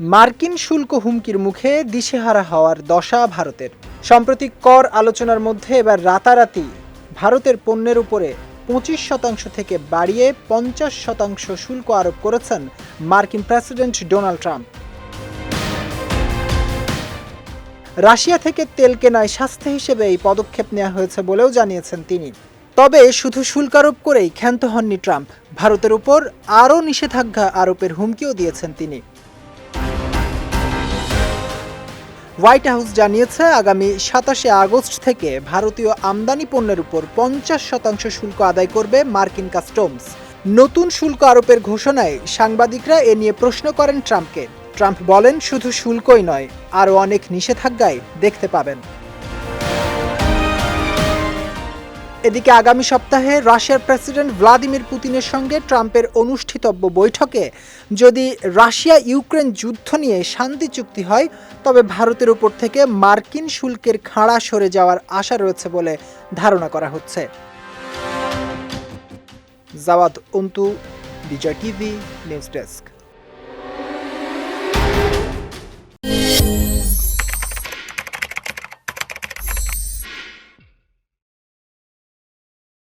মার্কিন শুল্ক হুমকির মুখে দিশেহারা হওয়ার দশা ভারতের। সম্প্রতি কর আলোচনার মধ্যে এবার রাতারাতি ভারতের পণ্যের উপরে পঁচিশ শতাংশ থেকে বাড়িয়ে পঞ্চাশ শতাংশ শুল্ক আরোপ করেছেন মার্কিন প্রেসিডেন্ট ডোনাল্ড ট্রাম্প। রাশিয়া থেকে তেল কেনায় শাস্তি হিসেবে এই পদক্ষেপ নেওয়া হয়েছে বলেও জানিয়েছেন তিনি। তবে শুধু শুল্ক আরোপ করেই ক্ষান্ত হননি ট্রাম্প। ভারতের উপর আরও নিষেধাজ্ঞা আরোপের হুমকিও দিয়েছেন তিনি। হোয়াইট হাউস জানিয়েছে, আগামী সাতাশে আগস্ট থেকে ভারতীয় আমদানি পণ্যের উপর পঞ্চাশ শতাংশ শুল্ক আদায় করবে মার্কিন কাস্টমস। নতুন শুল্ক আরোপের ঘোষণায় সাংবাদিকরা এ নিয়ে প্রশ্ন করেন ট্রাম্পকে। ট্রাম্প বলেন, শুধু শুল্কই নয়, আরও অনেক নিষেধাজ্ঞায় দেখতে পাবেন। এদিকে আগামী সপ্তাহে রাশিয়ার প্রেসিডেন্ট ভ্লাদিমির পুতিনের সঙ্গে ট্রাম্পের অনুষ্ঠিতব্য বৈঠকে। যদি রাশিয়া ইউক্রেন যুদ্ধ নিয়ে শান্তি চুক্তি হয়, তবে ভারতের উপর থেকে মার্কিন শুল্কের খাড়া সরে যাওয়ার আশা রয়েছে বলে ধারণা করা হচ্ছে। Jawad Antu, Bijoy TV, news desk.